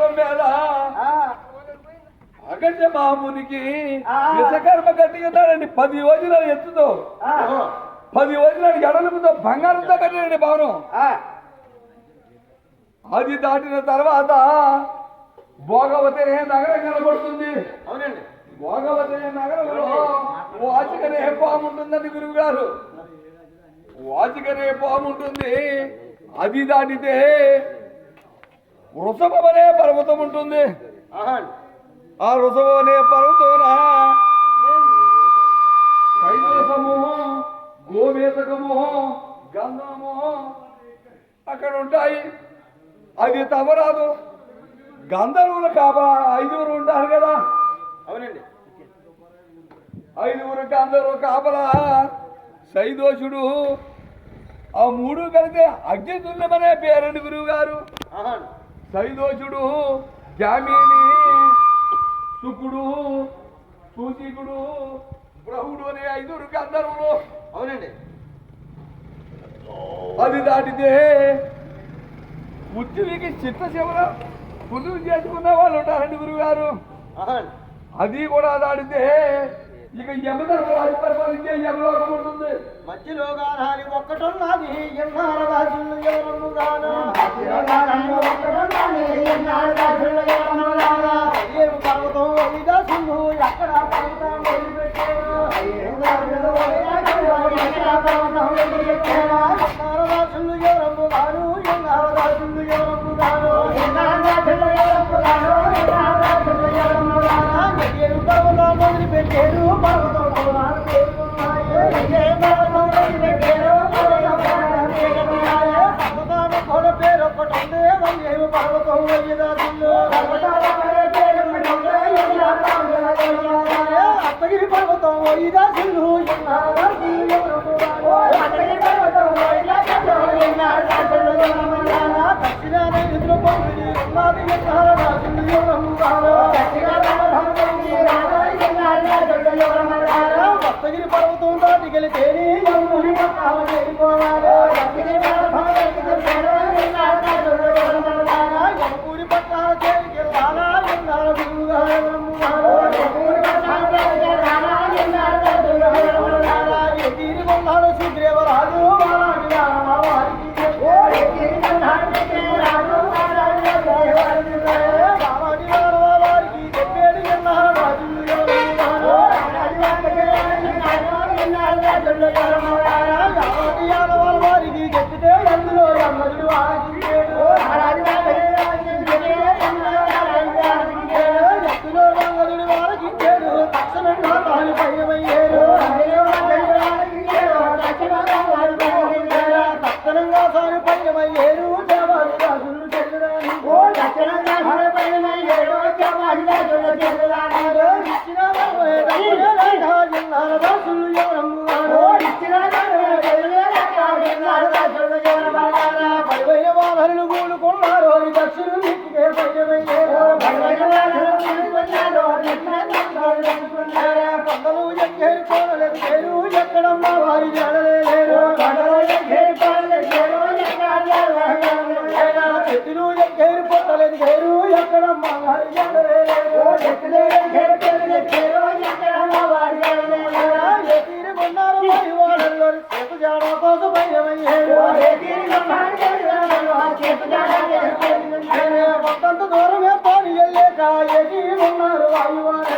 పర్వతం మీద మహామునికి ఆ. విషకర్మ కట్టిందండి పది యోజనాలు ఎత్తుతో. పది యోజనాలు ఎడలుపుతో బంగారంతో కట్టినండి భవనం అది దాటిన తర్వాత భోగవతి నగరం కనబడుతుంది. అవునండి. భోగవతి నగరంలో వాచికనే పాము ఉంటుందండి గురువు గారు వాచికనే పాము ఉంటుంది. అది దాటితే వృషభం అనే పర్వతం ఉంటుంది ఆ వృషభం అనే పర్వతమున కైలాసము గోమేతకము గంధము అక్కడ ఉంటాయి అది తవరాదు గంధర్వుల కాపా ఐదుగురు ఉంటారు కదా. అవునండి. ఐదుగురు గంధర్వ కాపలా సైదోషుడు. ఆ మూడు కలితే అగ్నితుల్యమనే పేరండి గురువు గారు ఆహా సైదోషుడు జామీని శుకుడు సూచికుడు బ్రహుడు అనే ఐదుగురు గంధర్వులు. అవునండి. అది దాటితే ఉత్తివికి చిత్తశివర పుదువు చేసుకున్న వాళ్ళు ఉంటారండి గురువు గారు అది కూడా దాటితే ఇక యమధర్మరాజు పరిపాలించే ఉంటుంది మధ్యలో గానాలి ఒక్కటున్నది. ఎవరము గాను ఏడు పర్వతం వైదాసులు ఎక్కడ పర్వతం రాజులు ఎవరము గాను ఎన్నాళ్ళ రాజులు ఎవరము అత్తగిరి పర్వతం వైదాసులు అత్తగిరి పర్వతం నీటికే భయమయ్యారు పంటలు ఎక్కేరు కోనలేదు చేరు ఎక్కడమ్మా వారి జడలేరు చెట్టులు ఎక్కేరు చేరు ఎక్కడమ్మా వారి. జడలేరు ఎత్తిరి కొన్నారు వారి వాళ్ళల్లో చేతు జాడ కోసం భయమయ్యారు కొంతంత దూరమే పాని వెళ్ళేక ఎగిరి ఉన్నారు వాయువారు